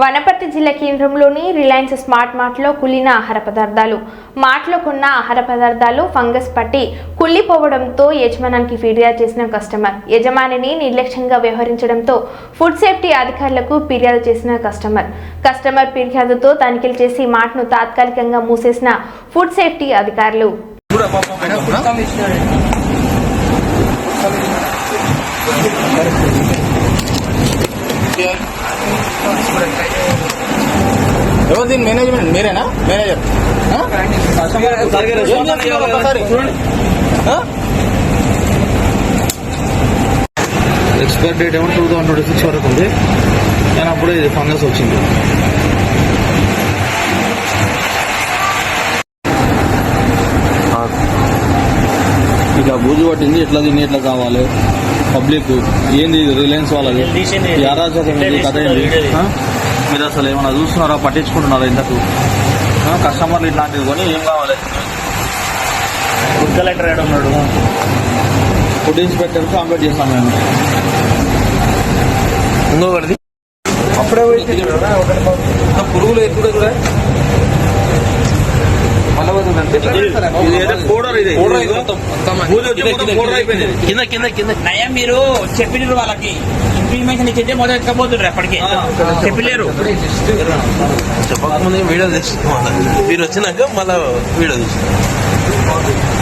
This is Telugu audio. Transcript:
వనపర్తి జిల్లా కేంద్రంలోని రిలయన్స్ స్మార్ట్ మార్ట్లో కుళ్ళిన ఆహార పదార్థాలు. మార్ట్లో కొన్న ఆహార పదార్థాలు ఫంగస్ పట్టి కుళ్ళిపోవడంతో యజమానానికి ఫిర్యాదు చేసిన కస్టమర్. యజమానిని నిర్లక్ష్యంగా వ్యవహరించడంతో ఫుడ్ సేఫ్టీ అధికారులకు ఫిర్యాదు చేసిన కస్టమర్. కస్టమర్ ఫిర్యాదుతో తనిఖీలు చేసి మార్ట్ను తాత్కాలికంగా మూసేసిన ఫుడ్ సేఫ్టీ అధికారులు. ఎవరు దీని మేనేజ్మెంట్ మీరేనా? మేనేజర్? ఏం చేస్తున్నారు? ఎక్స్పైర్ డేట్ ఏమో టూ థౌసండ్ ట్వంటీ సిక్స్ వరకు ఉంది. కానీ అప్పుడే ఇది ఫంగస్ వచ్చింది. ఇట్లా బూజు పట్టింది ఎట్లా తిని ఎట్లా కావాలి? పబ్లిక్ ఏంది రిలయన్స్ వాళ్ళది? అరాచకం కథ ఏంది? ఆ? మీరు అసలు ఏమైనా చూస్తున్నారా? పట్టించుకుంటున్నారా ఇంతకు? కస్టమర్లు ఇట్లాంటివి కొని ఏం కావాలి? ఫుడ్ కలెక్టర్ ఏడు ఉన్నాడు. ఫుడ్ ఇన్స్పెక్టర్ కాంప్లీట్ చేస్తాం మేము. ఇంకొకటిది అప్పుడే పురుగులు ఎక్కువ కూడా కింద కింద కింద నయం మీరు చెప్పినారు వాళ్ళకి. ఇన్ఫర్మేషన్ ఇచ్చింటే మొదలు ఎక్కబోతుండ్రు అప్పటికే చెప్పలేరు. చెప్పకముందే వీడియో తెచ్చుకోవాలి మీరు వచ్చినాక మళ్ళా వీడియో తెచ్చు